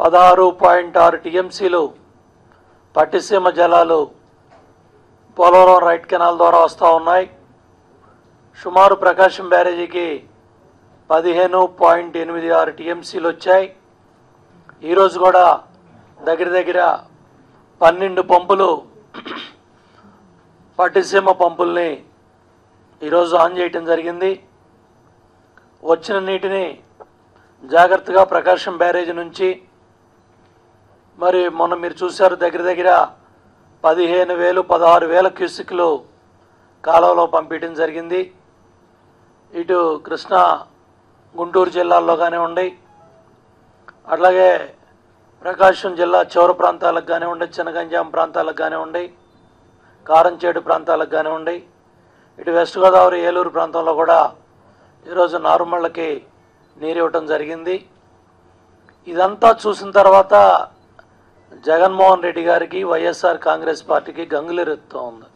పదహారు పాయింట్ ఆరు టీఎంసీలు పట్టిసీమ జలాలు పోలవరం రైట్ కెనాల్ ద్వారా వస్తూ ఉన్నాయి. సుమారు ప్రకాశం బ్యారేజీకి పదిహేను పాయింట్ ఎనిమిది ఆరు టీఎంసీలు వచ్చాయి. ఈరోజు కూడా దగ్గర దగ్గర పన్నెండు పంపులు పట్టిసీమ పంపుల్ని ఈరోజు ఆన్ చేయటం జరిగింది. వచ్చిన నీటిని జాగ్రత్తగా ప్రకాశం బ్యారేజ్ నుంచి మరి మొన్న మీరు చూశారు దగ్గర దగ్గర పదిహేను వేలు పదహారు వేల క్యూసిక్లు కాలువలో పంపించడం జరిగింది. ఇటు కృష్ణా గుంటూరు జిల్లాల్లో కానివ్వండి అట్లాగే ప్రకాశం జిల్లా చివర ప్రాంతాలకు కానివ్వండి చిన్నగంజాం ప్రాంతాలకు కానివ్వండి కారంచేడు ప్రాంతాలకు కానివ్వండి ఇటు వెస్ట్ గోదావరి ఏలూరు ప్రాంతంలో కూడా ఈరోజు నారుమళ్ళకి నీరు ఇవ్వటం జరిగింది. ఇదంతా చూసిన తర్వాత జగన్మోహన్ రెడ్డి గారికి వైఎస్ఆర్ కాంగ్రెస్ పార్టీకి గంగులెరుతూ ఉంది.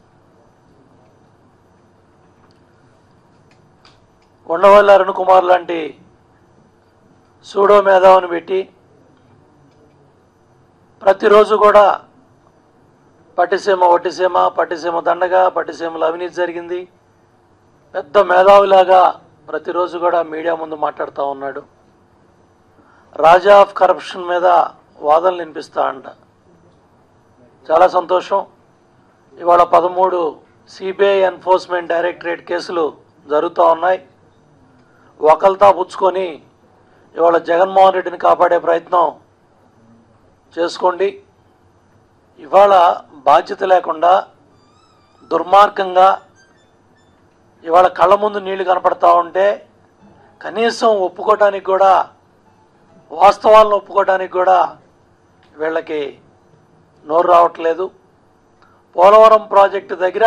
ఉండవల్లి అరుణ్ కుమార్ లాంటి సూడో మేధావిని పెట్టి ప్రతిరోజు కూడా పట్టిసీమ ఒట్టిసీమ పట్టిసీమ దండగా పట్టిసీమలో అవినీతి జరిగింది. పెద్ద మేధావిలాగా ప్రతిరోజు కూడా మీడియా ముందు మాట్లాడుతూ ఉన్నాడు. రాజా ఆఫ్ కరప్షన్ మీద వాదనలు వినిపిస్తా అంట. చాలా సంతోషం. ఇవాళ పదమూడు సిబిఐ ఎన్ఫోర్స్మెంట్ డైరెక్టరేట్ కేసులు జరుగుతూ ఉన్నాయి. ఒకరితో పుచ్చుకొని ఇవాళ జగన్మోహన్ రెడ్డిని కాపాడే ప్రయత్నం చేసుకోండి. ఇవాళ బాధ్యత లేకుండా దుర్మార్గంగా ఇవాళ కళ్ళ ముందు నీళ్ళు కనపడతా ఉంటే కనీసం ఒప్పుకోవటానికి కూడా వాస్తవాలను ఒప్పుకోవడానికి కూడా వీళ్ళకి నోరు రావట్లేదు. పోలవరం ప్రాజెక్టు దగ్గర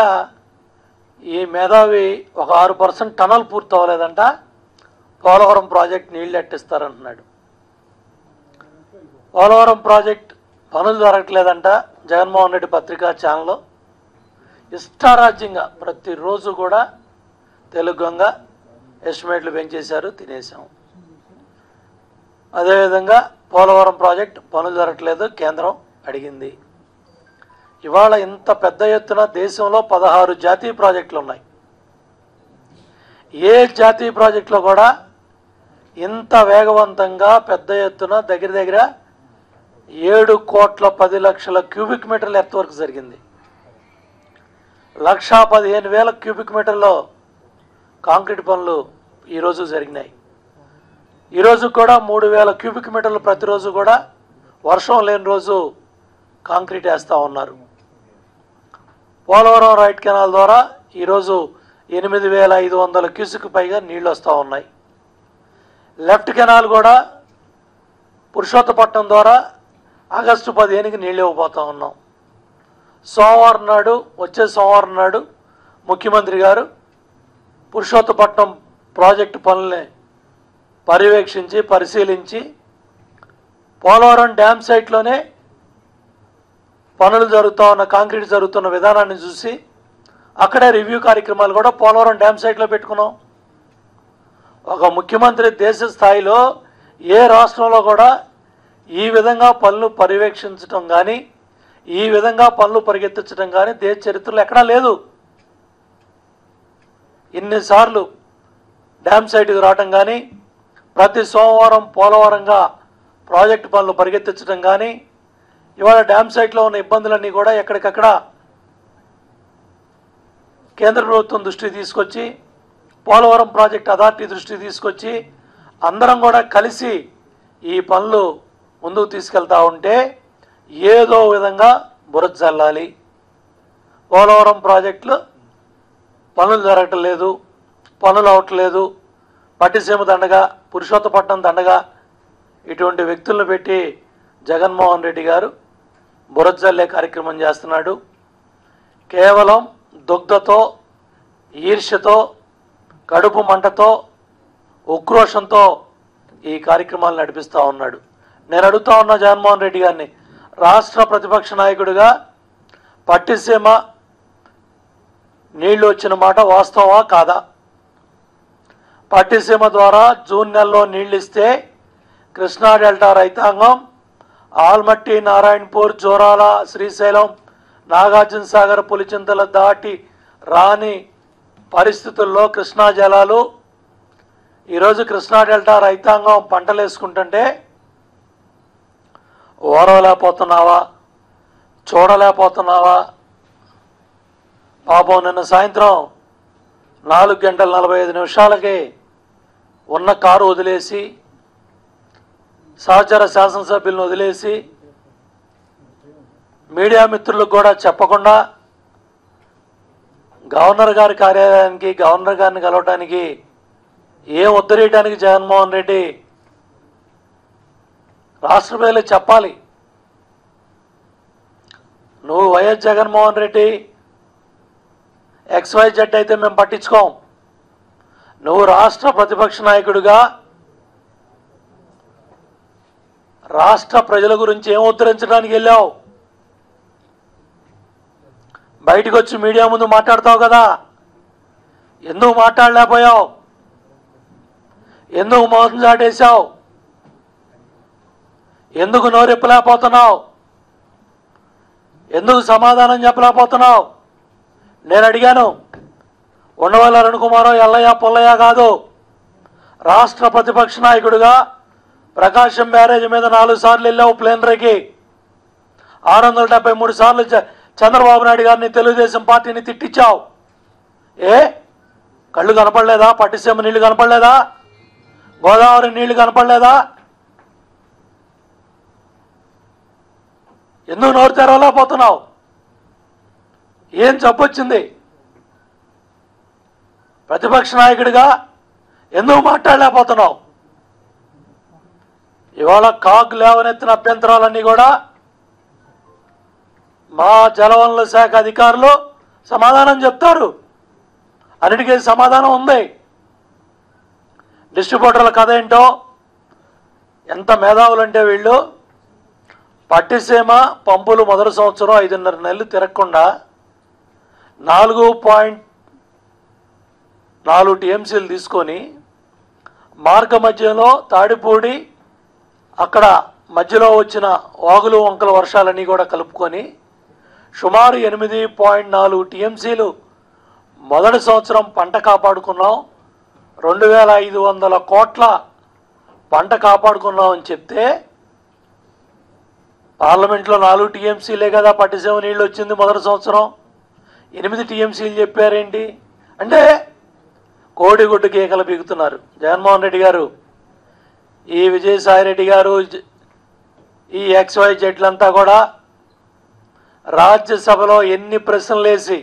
ఈ మేధావి ఒక ఆరు పర్సెంట్ టనల్ పూర్తి అవ్వలేదంట పోలవరం ప్రాజెక్ట్ నీళ్ళు ఎట్టిస్తారంటున్నాడు. పోలవరం ప్రాజెక్ట్ పనులు జరగట్లేదంట. జగన్మోహన్ రెడ్డి పత్రికా ఛానల్లో. ఇష్టారాజ్యంగా ప్రతిరోజు కూడా తెలుగుగా ఎస్టిమేట్లు పెంచేశారు తినేసాం అదేవిధంగా పోలవరం ప్రాజెక్ట్ పనులు జరగట్లేదు కేంద్రం అడిగింది. ఇవాళ ఇంత పెద్ద ఎత్తున దేశంలో పదహారు జాతీయ ప్రాజెక్టులు ఉన్నాయి. ఏ జాతీయ ప్రాజెక్టులో కూడా ఇంత వేగవంతంగా పెద్ద ఎత్తున దగ్గర దగ్గర ఏడు కోట్ల పది లక్షల క్యూబిక్ మీటర్ల ఎర్త్ వర్క్ జరిగింది. లక్షా పదిహేను వేల క్యూబిక్ మీటర్లో కాంక్రీట్ పనులు ఈరోజు జరిగినాయి. ఈరోజు కూడా మూడు వేల క్యూబిక్ మీటర్లు ప్రతిరోజు కూడా వర్షం లేని రోజు కాంక్రీట్ వేస్తూ ఉన్నారు. పోలవరం రైట్ కెనాల్ ద్వారా ఈరోజు ఎనిమిది వేల ఐదు వందల క్యూసిక్ పైగా నీళ్ళు వస్తూ ఉన్నాయి. లెఫ్ట్ కెనాల్ కూడా పురుషోత్తపట్నం ద్వారా ఆగస్టు పదిహేనుకి నీళ్ళు ఇవ్వబోతా ఉన్నాం. సోమవారం నాడు వచ్చే సోమవారం నాడు ముఖ్యమంత్రి గారు పురుషోత్తపట్నం ప్రాజెక్టు పనుల్ని పర్యవేక్షించి పరిశీలించి పోలవరం డ్యామ్ సైట్లోనే పనులు జరుగుతూ ఉన్న కాంక్రీట్ జరుగుతున్న విధానాన్ని చూసి అక్కడే రివ్యూ కార్యక్రమాలు కూడా పోలవరం డ్యామ్ సైట్లో పెట్టుకున్నాం. ఒక ముఖ్యమంత్రి దేశ స్థాయిలో ఏ రాష్ట్రంలో కూడా ఈ విధంగా పనులు పర్యవేక్షించడం కానీ ఈ విధంగా పనులు పరిగెత్తించడం కానీ దేశ చరిత్రలో ఎక్కడా లేదు. ఇన్నిసార్లు డ్యామ్ సైట్కి రావటం కానీ ప్రతి సోమవారం పోలవరంగా ప్రాజెక్టు పనులు పరిగెత్తించడం కానీ ఇవాళ డ్యామ్ సైట్లో ఉన్న ఇబ్బందులన్నీ కూడా ఎక్కడికక్కడ కేంద్ర ప్రభుత్వం దృష్టికి తీసుకొచ్చి పోలవరం ప్రాజెక్ట్ అథారిటీ దృష్టికి తీసుకొచ్చి అందరం కూడా కలిసి ఈ పనులు ముందుకు తీసుకెళ్తా ఉంటే ఏదో విధంగా బురద చల్లాలి పోలవరం ప్రాజెక్టులు పనులు జరగటం లేదు పనులు అవట్లేదు పట్టిసీమ దండగా పురుషోత్తపట్నం దండగా ఇటువంటి వ్యక్తులను పెట్టి జగన్మోహన్ రెడ్డి గారు బురజల్లే కార్యక్రమం చేస్తున్నాడు. కేవలం దుగ్ధతో ఈర్ష్యతో కడుపు మంటతో ఉక్రోషంతో ఈ కార్యక్రమాలు నడిపిస్తూ ఉన్నాడు. నేను అడుగుతా ఉన్నా జగన్మోహన్ రెడ్డి గారిని రాష్ట్ర ప్రతిపక్ష నాయకుడిగా పట్టిసీమ నీళ్ళు వచ్చిన మాట వాస్తవా కాదా? పట్టిసీమ ద్వారా జూన్ నెలలో నీళ్ళు ఇస్తే కృష్ణా డెల్టా రైతాంగం ఆల్మట్టి నారాయణపూర్ జోరాల శ్రీశైలం నాగార్జున సాగర్ పులిచింతల దాటి రాని పరిస్థితుల్లో కృష్ణా జలాలు ఈరోజు కృష్ణా డెల్టా రైతాంగం పంటలు వేసుకుంటుంటే ఓరవలేకపోతున్నావా? చూడలేకపోతున్నావా? పాపం నిన్న సాయంత్రం నాలుగు గంటల నలభై ఐదు నిమిషాలకి ఉన్న కారు వదిలేసి సహచర శాసనసభ్యులను వదిలేసి మీడియా మిత్రులకు కూడా చెప్పకుండా గవర్నర్ గారి కార్యాలయానికి గవర్నర్ గారిని కలవటానికి ఏం ఉద్ధరించడానికి జగన్మోహన్ రెడ్డి రాష్ట్ర ప్రజలకు చెప్పాలి. నువ్వు వైఎస్ జగన్మోహన్ రెడ్డి ఎక్స్వైజెడ్ అయితే మేము పట్టించుకోం. నువ్వు రాష్ట్ర ప్రతిపక్ష నాయకుడిగా రాష్ట్ర ప్రజల గురించి ఏం ఉద్ధరించడానికి వెళ్ళావు? బయటకు వచ్చి మీడియా ముందు మాట్లాడతావు కదా? ఎందుకు మాట్లాడలేకపోయావు? ఎందుకు మోసం చాటేశావు? ఎందుకు నోరెప్పలేకపోతున్నావు? ఎందుకు సమాధానం చెప్పలేకపోతున్నావు? నేను అడిగాను. ఉండవల్లి అరుణ్ కుమారో ఎల్లయ్య పుల్లయ్య కాదు. రాష్ట్ర ప్రతిపక్ష నాయకుడిగా ప్రకాశం బ్యారేజ్ మీద నాలుగు సార్లు వెళ్ళావు ప్లేనరీకి. ఆరు వందల డెబ్బై మూడు సార్లు చ- చంద్రబాబు నాయుడు గారిని తెలుగుదేశం పార్టీని తిట్టించావు. ఏ? కళ్ళు కనపడలేదా? పట్టిసీమ నీళ్ళు కనపడలేదా? గోదావరి నీళ్ళు కనపడలేదా? ఎందుకు నోరు తెరవలేకపోతున్నావు? ఏం చెప్పొచ్చింది ప్రతిపక్ష నాయకుడిగా ఎందుకు మాట్లాడలేకపోతున్నావు? ఇవాళ కాగ్ లేవనెత్తిన అభ్యంతరాలన్నీ కూడా మా జలవనరుల శాఖ అధికారులు సమాధానం చెప్తారు. అన్నిటికీ సమాధానం ఉంది. డిస్ట్రిబ్యూటర్ల కథ ఏంటో ఎంత మేధావులు అంటే వీళ్ళు పట్టిసీమ పంపులు మొదటి సంవత్సరం ఐదున్నర నెలలు తిరగకుండా నాలుగు పాయింట్ నాలుగు టీఎంసీలు తీసుకొని మార్గ మధ్యలో తాడిపూడి అక్కడ మధ్యలో వచ్చిన వాగులు వంకల వర్షాలన్నీ కూడా కలుపుకొని సుమారు ఎనిమిది పాయింట్ నాలుగు టీఎంసీలు మొదటి సంవత్సరం పంట కాపాడుకున్నాం. రెండు వేల ఐదు వందల కోట్ల పంట కాపాడుకున్నాం అని చెప్తే పార్లమెంట్లో నాలుగు టీఎంసీలే కదా పట్టిసేవ నీళ్ళు వచ్చింది మొదటి సంవత్సరం. ఎనిమిది టీఎంసీలు చెప్పారేంటి? అంటే కోడిగుడ్డు కేకలు పీకుతున్నారు జగన్మోహన్ రెడ్డి గారు ఈ విజయసాయి రెడ్డి గారు ఈ ఎక్స్వై జెడ్లంతా కూడా రాజ్యసభలో ఎన్ని ప్రశ్నలు వేసి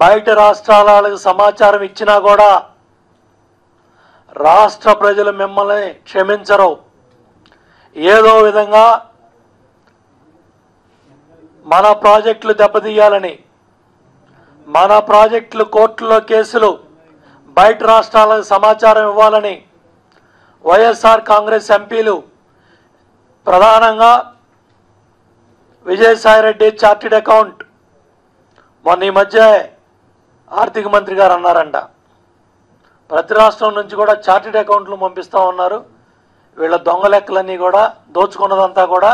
బయట రాష్ట్రాలకు సమాచారం ఇచ్చినా కూడా రాష్ట్ర ప్రజలు మిమ్మల్ని క్షమించరు. ఏదో విధంగా మన ప్రాజెక్టులు దెబ్బతీయాలని మన ప్రాజెక్టులు కోర్టులో కేసులు బయట రాష్ట్రాలకు సమాచారం ఇవ్వాలని వైఎస్ఆర్ కాంగ్రెస్ ఎంపీలు ప్రధానంగా విజయసాయిరెడ్డి చార్టెడ్ అకౌంట్ మొన్న ఈ మధ్య ఆర్థిక మంత్రి గారు అన్నారంట. ప్రతి రాష్ట్రం నుంచి కూడా చార్టెడ్ అకౌంట్లు పంపిస్తూ ఉన్నారు. వీళ్ళ దొంగ లెక్కలన్నీ కూడా దోచుకున్నదంతా కూడా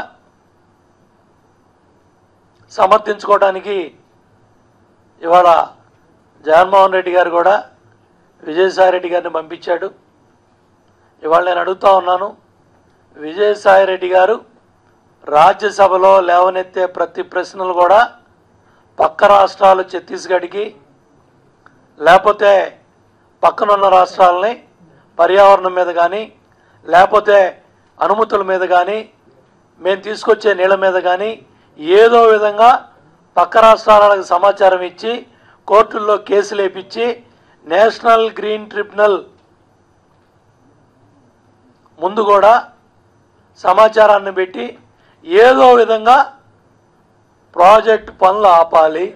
సమర్థించుకోవడానికి ఇవాళ జగన్మోహన్ రెడ్డి గారు కూడా విజయసాయి రెడ్డి గారిని పంపించాడు. ఇవాళ నేను అడుగుతా ఉన్నాను విజయసాయి రెడ్డి గారు రాజ్యసభలో లేవనెత్తే ప్రతి ప్రశ్నలు కూడా పక్క రాష్ట్రాలు ఛత్తీస్గఢ్కి లేకపోతే పక్కనున్న రాష్ట్రాలని పర్యావరణం మీద కానీ లేకపోతే అనుమతుల మీద కానీ మేము తీసుకొచ్చే నీళ్ళ మీద కానీ ఏదో విధంగా పక్క రాష్ట్రాలకు సమాచారం ఇచ్చి కోర్టుల్లో కేసులు వేపించి నేషనల్ గ్రీన్ ట్రిబ్యునల్ ముందు కూడా సమాచారాన్ని పెట్టి ఏదో విధంగా ప్రాజెక్ట్ పనులు ఆపాలి.